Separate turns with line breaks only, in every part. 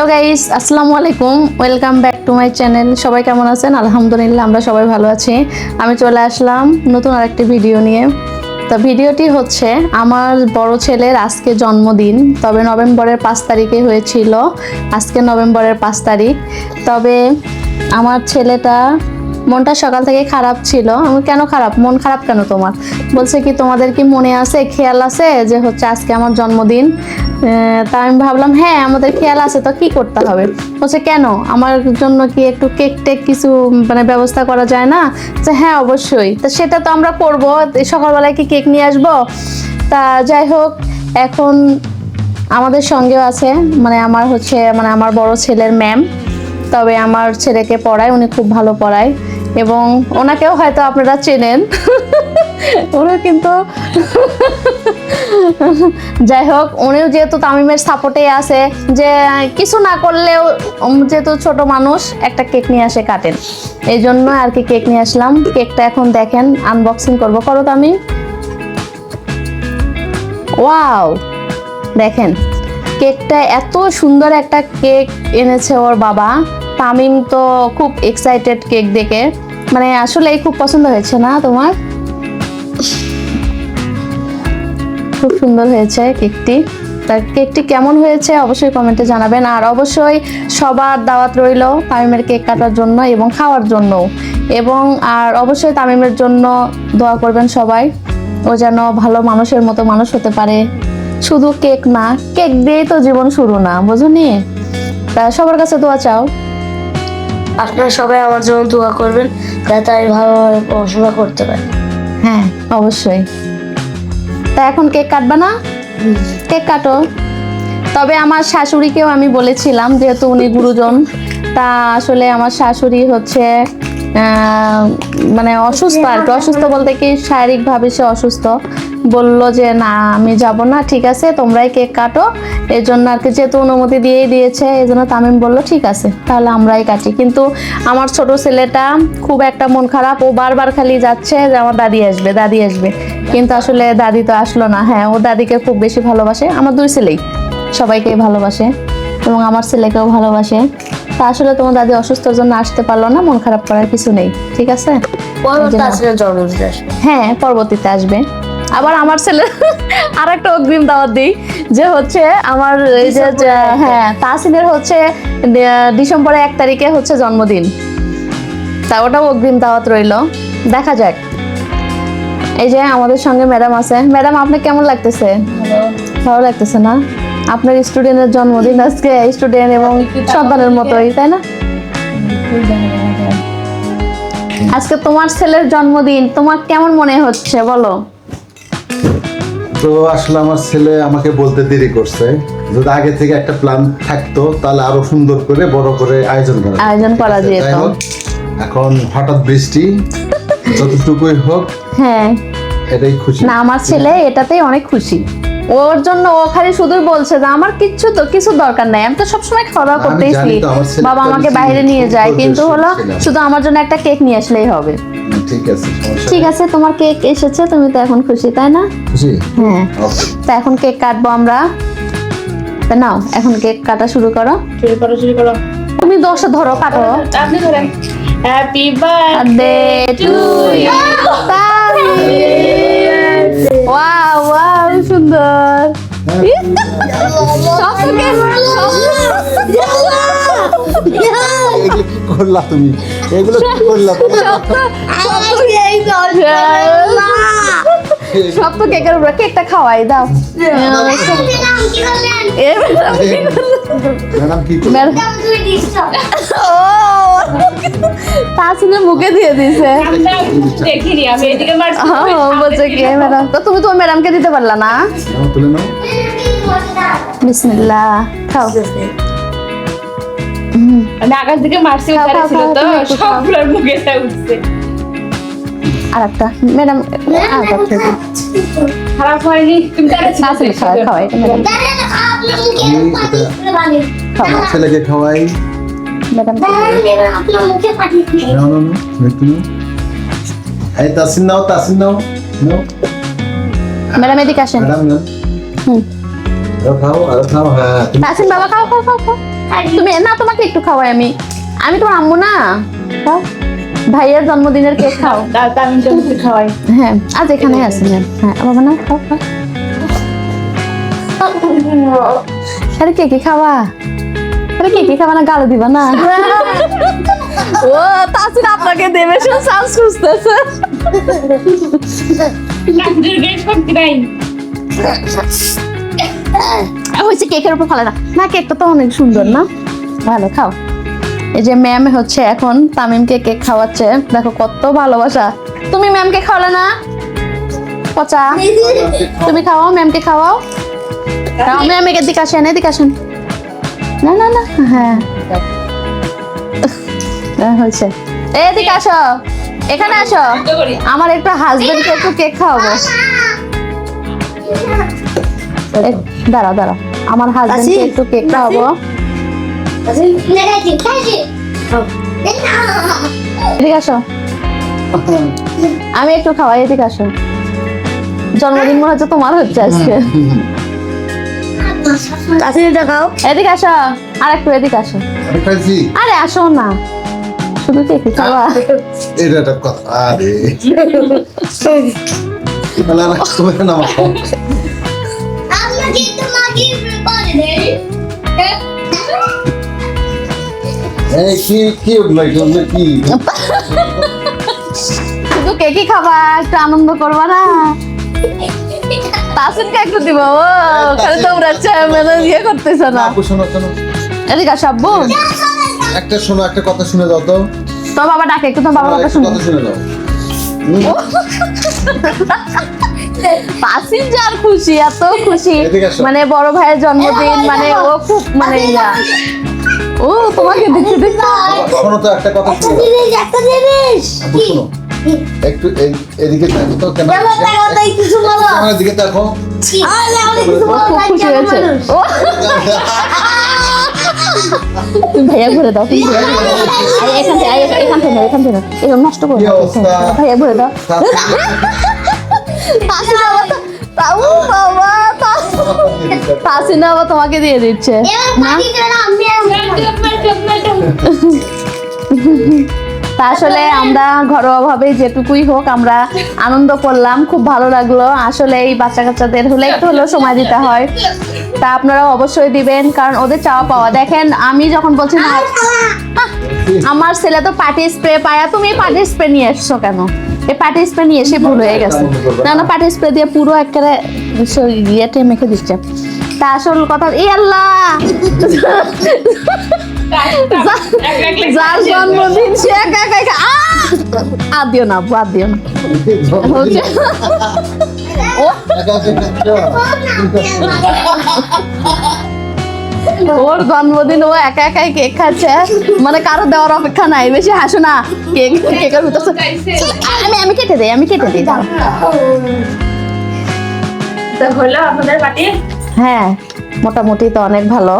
Hello guys আসসালামু আলাইকুম welcome back to my channel সবাই কেমন আছেন? আলহামদুলিল্লাহ, আমরা সবাই ভালো আছি। আমি চলে আসলাম নতুন আরেকটি ভিডিও নিয়ে। তো ভিডিওটি হচ্ছে আমার বড় ছেলের আজকে জন্মদিন। তবে নভেম্বরের পাঁচ তারিখে হয়েছিল। আজকে নভেম্বরের পাঁচ তারিখ। তবে আমার ছেলেটা মনটা সকাল থেকে খারাপ ছিল। আমি কেন খারাপ? মন খারাপ কেন তোমার? বলছে কি, তোমাদের কি মনে আছে, খেয়াল আছে যে হচ্ছে আজকে আমার জন্মদিন? তা আমি ভাবলাম হ্যাঁ আমাদের খেয়াল আছে, তো কি করতে হবে? বলছে, কেন? আমার জন্য কি একটু কেক টেক কিছু মানে ব্যবস্থা করা যায় না? যে হ্যাঁ অবশ্যই। তা সেটা তো আমরা করব সকালবেলায় কি কেক নিয়ে আসব? তা যাই হোক, এখন আমাদের সঙ্গেও আছে মানে আমার হচ্ছে মানে আমার বড় ছেলের ম্যাম তবে আমার ছেলেকে পড়ায়, উনি খুব ভালো পড়ায়। এবং ওনাকেও হয়তো আপনারা চেনেন। উনি কিন্তু যাই হোক, উনিও যেহেতু তামিমের সাপোর্টে আছে যে কিছু না করলেও যেহেতু ছোট মানুষ, একটা কেক নিয়ে আসে কাটেন। এই জন্য আর কি কেক নিয়ে আসলাম। কেকটা এখন দেখেন আনবক্সিং করব। করো তামিম ওয়াও! দেখেন, কেকটা এত সুন্দর একটা কেক এনেছে ওর বাবা। তামিম তো খুব এক্সাইটেড কেক দেখে। মানে আসলেই খুব পছন্দ হয়েছে না তোমার? খুব সুন্দর হয়েছে কেকটি তার কেকটি কেমন হয়েছে অবশ্যই কমেন্টে জানাবেন। আর অবশ্যই সবার দাওয়াত রইল তামিমের কেক কাটার জন্য এবং খাওয়ার জন্য। এবং আর অবশ্যই তামিমের জন্য দোয়া করবেন সবাই। ও যেন ভালো মানুষের মতো মানুষ হতে পারে। শুধু কেক না কেক দিয়েই তো জীবন শুরু না, বুঝুনি? তা সবার কাছে দোয়া চাও।
আপনারা সবাই আমার জন্য দোয়া করবেন, যাতে আমি ভালোভাবে পড়াশোনা করতে পারি।
হ্যাঁ অবশ্যই। তা এখন কেক কাটবা না? কেক কাটো। তবে আমার শাশুড়িকেও আমি বলেছিলাম, যেহেতু উনি গুরুজন, তা আসলে আমার শাশুড়ি হচ্ছে মানে অসুস্থ আর কি। অসুস্থ বলতে কি, শারীরিকভাবে সে অসুস্থ। বলল যে, না, আমি যাব না, ঠিক আছে, তোমরাই কেক কাটো। এই জন্য আর কি যেহেতু অনুমতি দিয়েই দিয়েছে এই জন্য তামিম বলল ঠিক আছে তাহলে আমরাই কাটি। কিন্তু আমার ছোট ছেলেটা খুব একটা মন খারাপ ও বারবার খালি যাচ্ছে যে আমার দাদি আসবে দাদি আসবে। কিন্তু আসলে দাদি তো আসলো না। হ্যাঁ ও দাদিকে খুব বেশি ভালোবাসে আমার দুই ছেলেই সবাইকেই ভালোবাসে এবং আমার ছেলেকেও ভালোবাসে। তা আসলে তোমার দাদি অসুস্থর জন্য আসতে পারল না মন খারাপ করার কিছু নেই ঠিক আছে? হ্যাঁ পরবর্তীতে আসবে। আবার আমার ছেলে আর একটা অগ্রিম দাওয়াত দিই যে হচ্ছে আমার এই যে হ্যাঁ তাসিনের হচ্ছে ডিসেম্বরে এক তারিখে হচ্ছে জন্মদিন। তা ওটাও অগ্রিম দাওয়াত রইল। দেখা যাক। এই যে আমাদের সঙ্গে ম্যাডাম আছে। ম্যাডাম আপনার কেমন লাগতেছে? ভালো। লাগতেছে না? আপনার স্টুডেন্টের জন্মদিন আজকে স্টুডেন্ট এবং সন্তানের মতোই তাই না? আজকে তোমার ছেলের জন্মদিন তোমার কেমন মনে হচ্ছে বলো?
তো আসলে আমার ছেলে আমাকে বলতে দেরি করছে। যদি আগে থেকে একটা প্ল্যান থাকতো তাহলে আরও সুন্দর করে বড় করে আয়োজন করা
আয়োজন করা যেত।
এখন হঠাৎ বৃষ্টি যতটুকুই হোক
হ্যাঁ।
এটাই খুশি।
না আমার ছেলে এটাতেই অনেক খুশি। ওর জন্য ও খালি শুধুই বলছে যে আমার কিচ্ছু তো কিছু দরকার নাই। আমি তো সবসময় খাওয়া দাওয়া করতেইছি বাবা আমাকে বাইরে নিয়ে যায়। কিন্তু হলো শুধু আমার জন্য একটা কেক নিয়ে আসলেই হবে।
ঠিক আছে
ঠিক আছে তোমার কেক এসেছে তুমি তো এখন খুশি তাই না?
খুশি?
হ্যাঁ।
ওকে
তা এখন কেক কাটবো আমরা। তা নাও এখন কেক কাটা শুরু করো।
শুরু করো শুরু করো।
তুমি দশটা ধরো কাটো।
আপনি ধরেন। হ্যাপি বার্থডে
টু to
এগুলো কি করলা তুমি? এগুলো কি করলা
সব তো কেকের উপরে কেকটা খাওয়াই দাও। মুখে দিয়ে দিছে
দেখিনি আমি এদিকে মারছি।
ও বলছে কি ম্যাডাম তো তুমি তোমার ম্যাডামকে দিতে পারলা না?
তুলে নাও।
বিসমিল্লাহ খাও।
আমি আকাশ দিকে মারছি ছিল তো। সবগুলোর মুখে উঠছে।
আর একটা ম্যাডাম আর একটা
খারাপ হয়নি তুমি
খাওয়াই খাওয়াই। ম্যাডাম
আমার ছেলেকে খাওয়াই।
ম্যাডাম
নাও নাও নাও এই তাসিন নাও তাসিন নাও নাও।
ম্যাডাম এদিকে আসেন।
ম্যাডাম
হুম।
আরও খাও আরও খাও হ্যাঁ।
তাসিন বাবা খাও খাও খাও খাও। তুমি না তোমাকে একটু খাওয়াই আমি। আমি তোমার আম্মু না। খাও। ভাইয়ের জন্মদিনের কেক খাও।
আমি তোমাকে খাওয়াই।
হ্যাঁ আজ এখানে আছে হ্যাঁ বাবা না খাও খাও। আরে কে কি খাওয়া? আরে কে কি খাওয়া না গালো দিবা না। ও তাসিন আপনাকে দেবে সে চান্স খুঁজতেছে। হয়েছে কেকের উপর ফেলে না না কেকটা তো অনেক সুন্দর না? ভালো খাও। এই যে ম্যাম হচ্ছে এখন তামিমকে কেক খাওয়াচ্ছে। দেখো কত ভালোবাসা। তুমি ম্যামকে খাওয়ালে না? পচা। তুমি খাওয়াও ম্যামকে খাওয়াও। খাও ম্যাম এদিকে আসেন এদিকে আসেন। না না না হ্যাঁ, হয়েছে। এদিকে আসো। এখানে আসো। আমার একটু হাজবেন্ডকে একটু কেক খাওয়াবো। এই, দাঁড়াও দাঁড়াও আমার হাজবেন্ডকে? একটু কেক খাওয়াবো। এদিকে আসো। আমি একটু খাওয়াই এদিকে আসো। জন্মদিন মনে হচ্ছে তোমার হচ্ছে আজকে।
খাও।
এদিকে আসো। আর একটু এদিকে আসো। আরে আসো না। শুধু কেক খাওয়া।
এটা একটা কথা। আরে। কি কি কি?
শুধু কেকই খাবা একটু আনন্দ করবা না। তাসিনকে একটু দিব? ও খালি দৌড়াচ্ছে মানে ইয়ে করতেছে না।
আপু শোনো শোনো।
এদিকে
একটা শোনো একটা কথা শুনে দাও তো।
তোমার বাবা ডাকে একটু তোমার বাবার কথা শুনো।
কথা শুনে দাও।
তাসিন যার খুশি এত খুশি। মানে বড় ভাইয়ের জন্মদিন মানে ও খুব মানে ইয়া। ও তোমাকে দেখতে দেখতে।
শোনো তো একটা কথা শুনে
একটা জিনিস।
একটু এদিকে দেখো তো কেন
কিছু বলো।
আমার দিকে দেখো।
আরে
খুব খুশি হয়েছে। তুমি ভাইয়া ঘুরে দাও এখান থেকে এখান থেকে এখান থেকে এরকম নষ্ট করো ভাইয়া ঘুরে দাও। বাবা। তোমাকে দিয়ে দিচ্ছে। না? তা আসলে আমরা ঘরোয়া ভাবে যেটুকুই হোক আমরা আনন্দ করলাম, খুব ভালো লাগল। আসলে এই বাচ্চা কাচ্চাদের হলে একটু হলেও সময় দিতে হয়। তা আপনারা অবশ্যই দিবেন, কারণ ওদের চাওয়া পাওয়া। দেখেন, আমি যখন বলছি না আমার ছেলে তো পার্টি স্প্রে পায়া, তুমি পার্টি স্প্রে নিয়ে এসছো কেন? এই পার্টি স্প্রে নিয়ে এসে ভুল হয়ে গেছে। না না, পার্টি স্প্রে দিয়ে পুরো একেবারে ইয়েতে মেখে দিচ্ছে। তা আসল কথা এই আল্লাহ! যার জন্মদিন সে একা একা একা! আর না আর দিও না। ওর জন্মদিন ও একা একাই কেক খাচ্ছে। মানে কারও দেওয়ার অপেক্ষা নাই, বেশি হাসো না। কেক কেকের ভিতর আমি আমি কেটে দেই, আমি কেটে দিই
তো হলো আপনাদের পার্টি
হ্যাঁ মোটামুটি তো অনেক ভালো।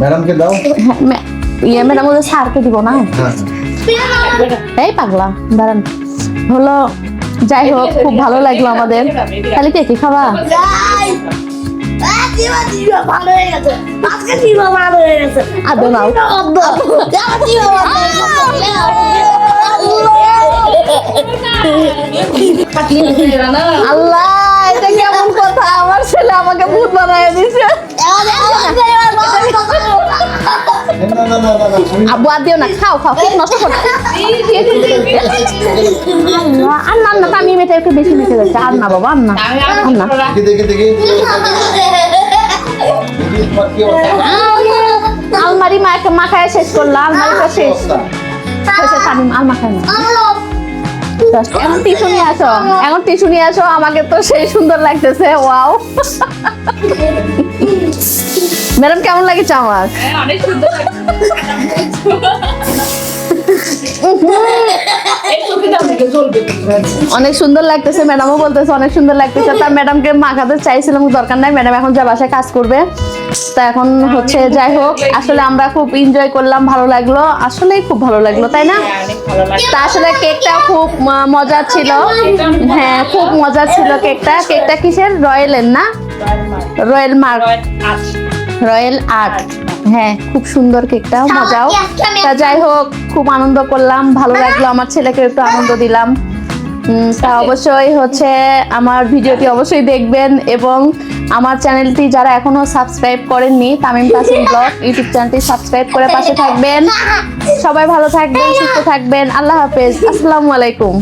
ম্যাডামকে দাও।
হ্যাঁ, ইয়ে ম্যাডাম ওদের স্যারকে দিব না?
হ্যাঁ।
এই পাগলা দাঁড়ান। হলো যাই হোক খুব ভালো লাগল আমাদের। খালি কে কি খাবা?
আহ, দিবা,
আব্বু আর না, খাও খাও কেক নষ্ট না না মেয়েটা একটু বেশি মেখে যাচ্ছে না বাবা আর না আর না? আলমারি মা- মাখায় শেষ করলাম আলমারিটা শেষ। শেষে Just এখন টিস্যু নিয়ে আসো। এখন টিস্যু নিয়ে আসো, আমাকে তো সেই সুন্দর লাগতেছে, ওয়াও। ম্যাডাম, কেমন লাগেছে আমার
অনেক সুন্দর
অনেক সুন্দর লাগতেছে ম্যাডামও বলতেছে অনেক সুন্দর লাগতেছে। তার ম্যাডামকে মাখাতে চাইছিলাম, দরকার নাই ম্যাডাম এখন যা বাসায় কাজ করবে। তা এখন হচ্ছে যাই হোক, আসলে আমরা খুব এনজয় করলাম, ভালো লাগল। আসলেই খুব ভালো লাগল, তাই না? তা আসলে কেকটা খুব ম- মজার ছিল। হ্যাঁ খুব মজার ছিল কেকটা। কেকটা কিসের? রয়্যালের না? Royal Mark. Royal Art. হ্যাঁ খুব সুন্দর কেকটা, মজাও। তা যাই হোক খুব আনন্দ করলাম ভালো লাগল আমার ছেলেকে একটু আনন্দ দিলাম। তা অবশ্যই হচ্ছে আমার ভিডিওটি অবশ্যই দেখবেন এবং আমার চ্যানেলটি যারা এখনও সাবস্ক্রাইব করেননি তামিম তাসিম ব্লগ ইউটিউব চ্যানেলটি সাবস্ক্রাইব করে পাশে থাকবেন। সবাই ভালো থাকবেন সুস্থ থাকবেন। আল্লাহ হাফেজ। আসসালামু আলাইকুম।